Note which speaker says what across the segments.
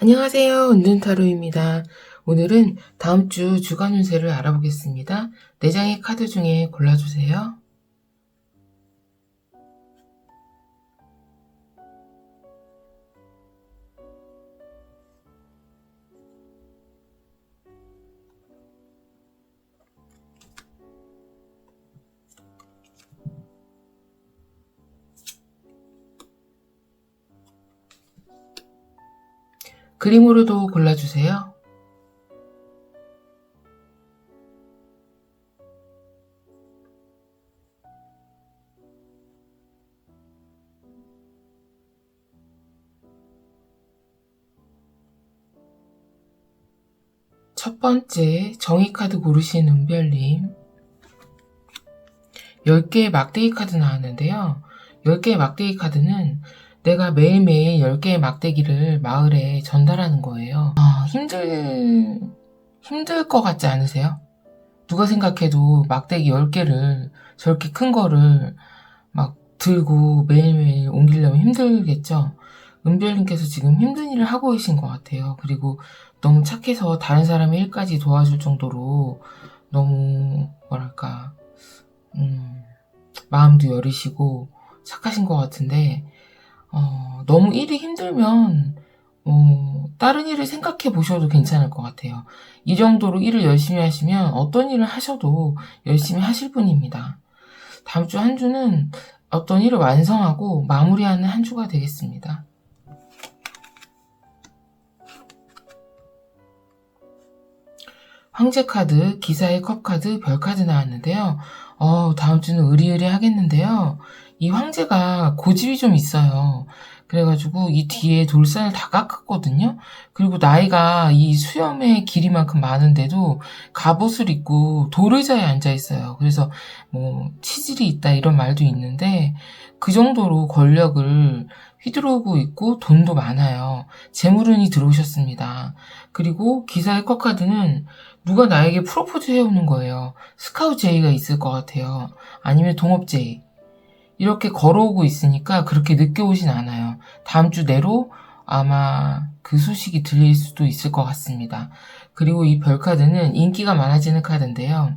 Speaker 1: 안녕하세요. 은둔타로입니다. 오늘은 다음 주 주간 운세를 알아보겠습니다. 4장의 카드 중에 골라주세요. 그림으로도 골라주세요. 첫 번째, 정의카드 고르신 은별님. 10개의 막대기 카드 나왔는데요. 10개의 막대기 카드는 내가 매일매일 10개의 막대기를 마을에 전달하는 거예요. 아, 힘들, 힘들 것 같지 않으세요? 누가 생각해도 막대기 10개를 저렇게 큰 거를 막 들고 매일매일 옮기려면 힘들겠죠? 은별님께서 지금 힘든 일을 하고 계신 것 같아요. 그리고 너무 착해서 다른 사람의 일까지 도와줄 정도로 너무, 뭐랄까, 음, 마음도 여리시고 착하신 것 같은데, 어, 너무 일이 힘들면, 어, 다른 일을 생각해 보셔도 괜찮을 것 같아요. 이 정도로 일을 열심히 하시면 어떤 일을 하셔도 열심히 하실 분입니다. 다음 주 한 주는 어떤 일을 완성하고 마무리하는 한 주가 되겠습니다. 황제 카드, 기사의 컵 카드, 별 카드 나왔는데요. 어, 다음 주는 의리의리 하겠는데요. 이 황제가 고집이 좀 있어요. 그래가지고 이 뒤에 돌산을 다 깎았거든요. 그리고 나이가 이 수염의 길이만큼 많은데도 갑옷을 입고 돌의자에 앉아 있어요. 그래서 뭐 치질이 있다 이런 말도 있는데 그 정도로 권력을 휘두르고 있고 돈도 많아요. 재물운이 들어오셨습니다. 그리고 기사의 컷카드는 누가 나에게 프로포즈 해오는 거예요. 스카우트 제의가 있을 것 같아요. 아니면 동업 제의. 이렇게 걸어오고 있으니까 그렇게 늦게 오진 않아요. 다음 주 내로 아마 그 소식이 들릴 수도 있을 것 같습니다. 그리고 이 별 카드는 인기가 많아지는 카드인데요.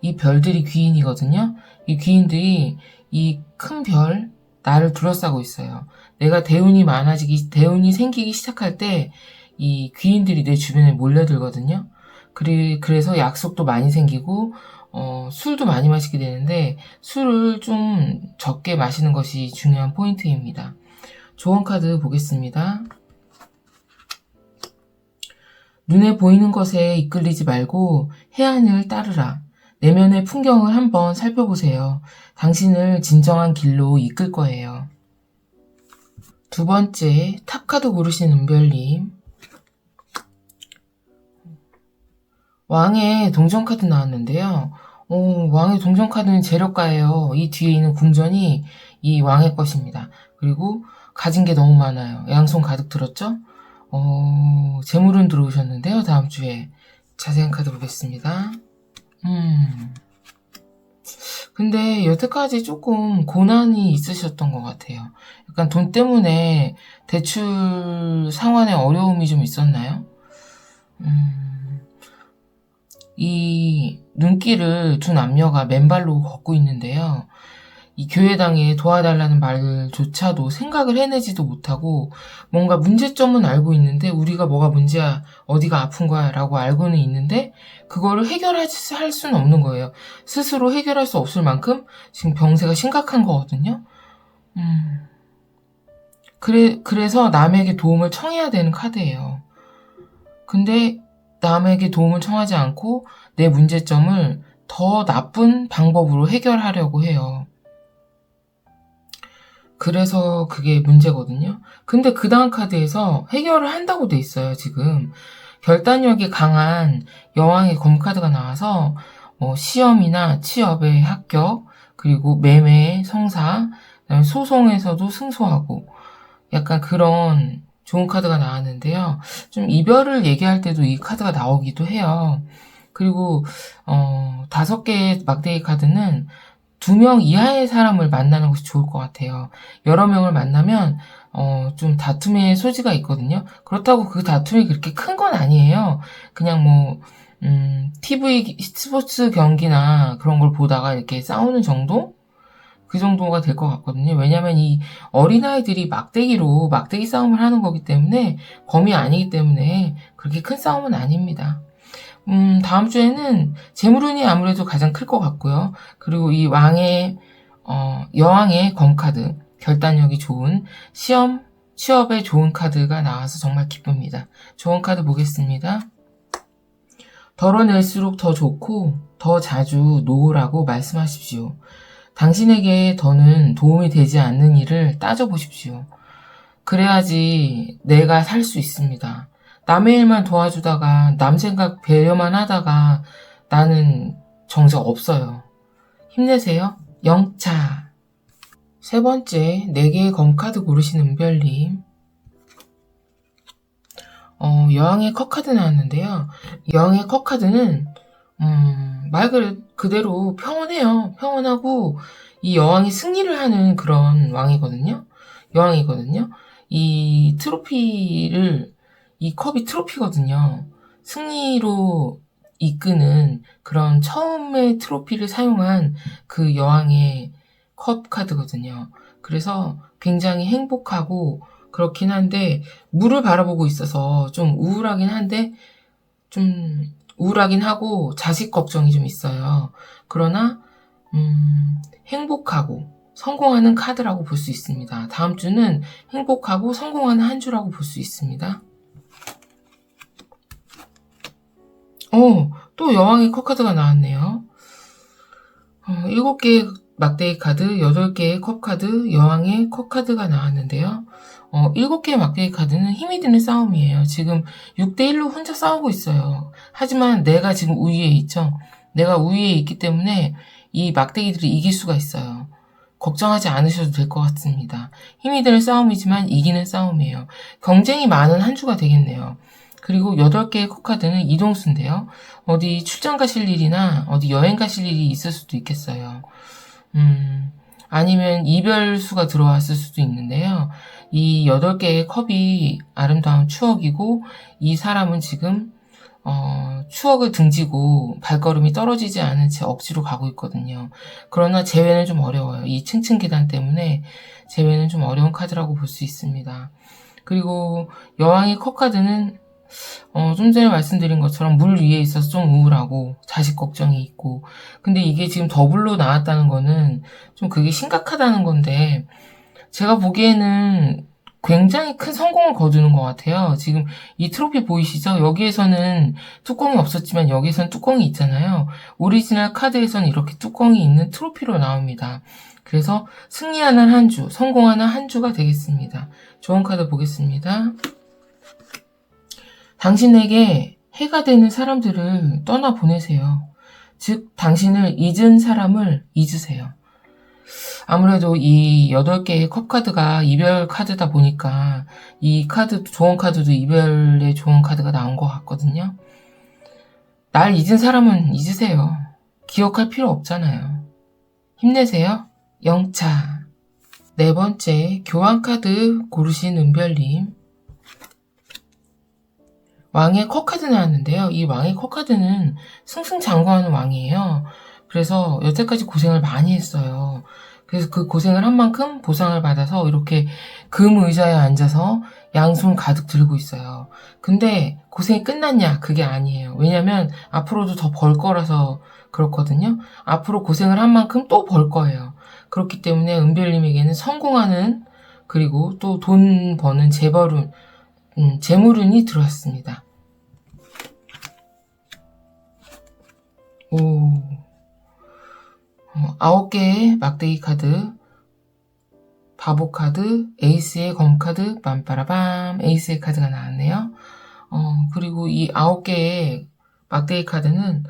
Speaker 1: 이 별들이 귀인이거든요. 이 귀인들이 이 큰 별, 나를 둘러싸고 있어요. 내가 대운이 많아지기, 대운이 생기기 시작할 때 이 귀인들이 내 주변에 몰려들거든요. 그래서 약속도 많이 생기고, 어, 술도 많이 마시게 되는데, 술을 좀 적게 마시는 것이 중요한 포인트입니다. 조언 카드 보겠습니다. 눈에 보이는 것에 이끌리지 말고 해안을 따르라. 내면의 풍경을 한번 살펴보세요. 당신을 진정한 길로 이끌 거예요. 두 번째, 탑카드 고르신 은별님. 왕의 동전 카드 나왔는데요. 오, 왕의 동전 카드는 재력가예요. 이 뒤에 있는 궁전이 이 왕의 것입니다. 그리고 가진 게 너무 많아요. 양손 가득 들었죠? 어, 재물은 들어오셨는데요. 다음 주에 자세한 카드 보겠습니다. 음. 근데 여태까지 조금 고난이 있으셨던 것 같아요. 약간 돈 때문에 대출 상환에 어려움이 좀 있었나요? 음. 이 눈길을 두 남녀가 맨발로 걷고 있는데요. 이 교회당에 도와달라는 말조차도 생각을 해내지도 못하고 뭔가 문제점은 알고 있는데 우리가 뭐가 문제야, 어디가 아픈 거야 라고 알고는 있는데 그거를 해결할 수는 없는 거예요. 스스로 해결할 수 없을 만큼 지금 병세가 심각한 거거든요. 음. 그래, 그래서 남에게 도움을 청해야 되는 카드예요. 근데 남에게 도움을 청하지 않고 내 문제점을 더 나쁜 방법으로 해결하려고 해요. 그래서 그게 문제거든요. 근데 그 다음 카드에서 해결을 한다고 돼 있어요, 지금. 결단력이 강한 여왕의 검카드가 나와서 뭐 시험이나 취업의 합격, 그리고 매매, 성사, 소송에서도 승소하고 약간 그런 좋은 카드가 나왔는데요. 좀 이별을 얘기할 때도 이 카드가 나오기도 해요. 그리고 어, 다섯 개의 막대기 카드는 두 명 이하의 사람을 만나는 것이 좋을 것 같아요. 여러 명을 만나면 어, 좀 다툼의 소지가 있거든요. 그렇다고 그 다툼이 그렇게 큰 건 아니에요. 그냥 뭐, 음, TV 스포츠 경기나 그런 걸 보다가 이렇게 싸우는 정도? 그 정도가 될 것 같거든요. 왜냐면 이 어린아이들이 막대기로 막대기 싸움을 하는 거기 때문에 범이 아니기 때문에 그렇게 큰 싸움은 아닙니다. 음, 다음 주에는 재물운이 아무래도 가장 클 것 같고요. 그리고 이 왕의, 어, 여왕의 검카드, 결단력이 좋은 시험, 취업에 좋은 카드가 나와서 정말 기쁩니다. 좋은 카드 보겠습니다. 덜어낼수록 더 좋고 더 자주 놓으라고 말씀하십시오. 당신에게 더는 도움이 되지 않는 일을 따져보십시오. 그래야지 내가 살 수 있습니다. 남의 일만 도와주다가 남 생각 배려만 하다가 나는 정작 없어요. 힘내세요. 영차. 세 번째, 네 개의 검카드 고르신 은별님. 어, 여왕의 컵카드 나왔는데요. 여왕의 컵카드는, 음, 말 그대로 평온해요. 평온하고, 이 여왕이 승리를 하는 그런 왕이거든요. 여왕이거든요. 이 트로피를, 이 컵이 트로피거든요. 승리로 이끄는 그런 처음의 트로피를 사용한 그 여왕의 컵 카드거든요. 그래서 굉장히 행복하고 그렇긴 한데 물을 바라보고 있어서 좀 우울하긴 한데 좀 우울하긴 하고 자식 걱정이 좀 있어요. 그러나 음, 행복하고 성공하는 카드라고 볼 수 있습니다. 다음 주는 행복하고 성공하는 한 주라고 볼 수 있습니다. 어, 또 여왕의 컵 카드가 나왔네요. 어, 7개의 막대기 카드, 8개의 컵 카드, 여왕의 컵 카드가 나왔는데요. 어, 7개의 막대기 카드는 힘이 드는 싸움이에요. 지금 6대1로 혼자 싸우고 있어요. 하지만 내가 지금 우위에 있죠. 내가 우위에 있기 때문에 이 막대기들이 이길 수가 있어요. 걱정하지 않으셔도 될 것 같습니다. 힘이 드는 싸움이지만 이기는 싸움이에요. 경쟁이 많은 한 주가 되겠네요. 그리고 8개의 코카드는 이동수인데요. 어디 출장 가실 일이나 어디 여행 가실 일이 있을 수도 있겠어요. 음, 아니면 이별수가 들어왔을 수도 있는데요. 이 8개의 컵이 아름다운 추억이고, 이 사람은 지금, 어, 추억을 등지고 발걸음이 떨어지지 않은 채 억지로 가고 있거든요. 그러나 재회는 좀 어려워요. 이 층층 계단 때문에 재회는 좀 어려운 카드라고 볼 수 있습니다. 그리고 여왕의 컵 카드는 어, 좀 전에 말씀드린 것처럼 물 위에 있어서 좀 우울하고 자식 걱정이 있고 근데 이게 지금 더블로 나왔다는 거는 좀 그게 심각하다는 건데 제가 보기에는 굉장히 큰 성공을 거두는 것 같아요. 지금 이 트로피 보이시죠? 여기에서는 뚜껑이 없었지만 여기에서는 뚜껑이 있잖아요. 오리지널 카드에서는 이렇게 뚜껑이 있는 트로피로 나옵니다. 그래서 승리하는 한 주, 성공하는 한 주가 되겠습니다. 좋은 카드 보겠습니다. 당신에게 해가 되는 사람들을 떠나 보내세요. 즉, 당신을 잊은 사람을 잊으세요. 아무래도 이 8개의 컵 카드가 이별 카드다 보니까 이 카드, 좋은 카드도 이별의 좋은 카드가 나온 것 같거든요. 날 잊은 사람은 잊으세요. 기억할 필요 없잖아요. 힘내세요. 영차. 네 번째, 교환 카드 고르신 은별님. 왕의 컵카드 나왔는데요. 이 왕의 컵카드는 승승장구하는 왕이에요. 그래서 여태까지 고생을 많이 했어요. 그래서 그 고생을 한 만큼 보상을 받아서 이렇게 금 의자에 앉아서 양손 가득 들고 있어요. 근데 고생이 끝났냐? 그게 아니에요. 왜냐면 앞으로도 더 벌 거라서 그렇거든요. 앞으로 고생을 한 만큼 또 벌 거예요. 그렇기 때문에 은별님에게는 성공하는 그리고 또 돈 버는 재벌은 음, 재물운이 들어왔습니다. 오, 어, 아홉 개의 막대기 카드, 바보 카드, 에이스의 검 카드, 빰빠라밤, 에이스의 카드가 나왔네요. 어, 그리고 이 아홉 개의 막대기 카드는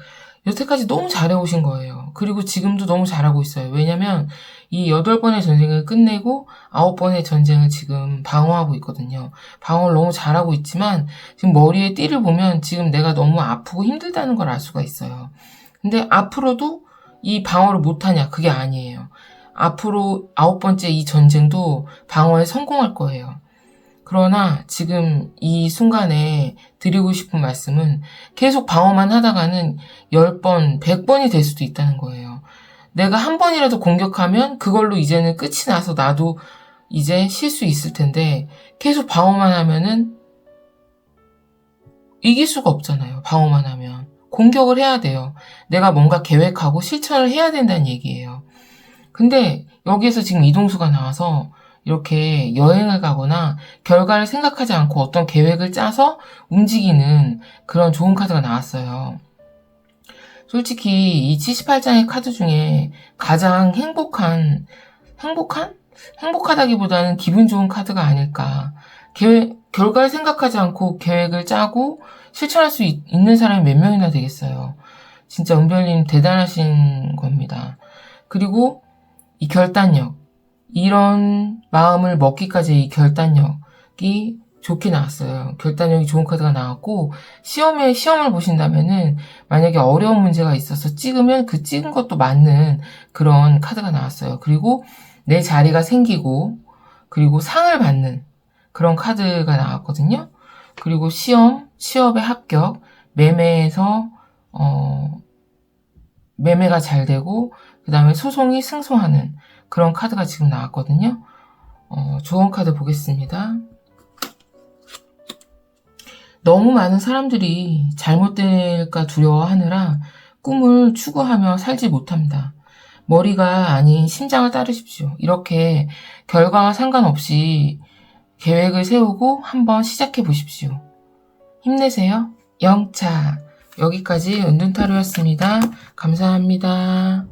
Speaker 1: 여태까지 너무 잘해오신 거예요. 그리고 지금도 너무 잘하고 있어요. 왜냐면 이 여덟 번의 전쟁을 끝내고 아홉 번의 전쟁을 지금 방어하고 있거든요. 방어를 너무 잘하고 있지만 지금 머리에 띠를 보면 지금 내가 너무 아프고 힘들다는 걸 알 수가 있어요. 근데 앞으로도 이 방어를 못하냐? 그게 아니에요. 앞으로 아홉 번째 이 전쟁도 방어에 성공할 거예요. 그러나 지금 이 순간에 드리고 싶은 말씀은 계속 방어만 하다가는 10번, 100번이 될 수도 있다는 거예요. 내가 한 번이라도 공격하면 그걸로 이제는 끝이 나서 나도 이제 쉴 수 있을 텐데 계속 방어만 하면은 이길 수가 없잖아요. 방어만 하면. 공격을 해야 돼요. 내가 뭔가 계획하고 실천을 해야 된다는 얘기예요. 근데 여기에서 지금 이동수가 나와서 이렇게 여행을 가거나 결과를 생각하지 않고 어떤 계획을 짜서 움직이는 그런 좋은 카드가 나왔어요. 솔직히 이 78장의 카드 중에 가장 행복한, 행복한? 행복하다기보다는 기분 좋은 카드가 아닐까. 계획, 결과를 생각하지 않고 계획을 짜고 실천할 수 있, 는 사람이 몇 명이나 되겠어요. 진짜 은별님 대단하신 겁니다. 그리고 이 결단력. 이런 마음을 먹기까지 이 결단력이 좋게 나왔어요. 결단력이 좋은 카드가 나왔고, 시험에, 시험을 보신다면은, 만약에 어려운 문제가 있어서 찍으면 그 찍은 것도 맞는 그런 카드가 나왔어요. 그리고 내 자리가 생기고, 그리고 상을 받는 그런 카드가 나왔거든요. 그리고 시험, 취업에 합격, 매매에서, 어, 매매가 잘 되고, 그 다음에 소송이 승소하는 그런 카드가 지금 나왔거든요. 어, 좋은 카드 보겠습니다. 너무 많은 사람들이 잘못될까 두려워하느라 꿈을 추구하며 살지 못합니다. 머리가 아닌 심장을 따르십시오. 이렇게 결과와 상관없이 계획을 세우고 한번 시작해 보십시오. 힘내세요. 영차. 여기까지 은둔타로였습니다. 감사합니다.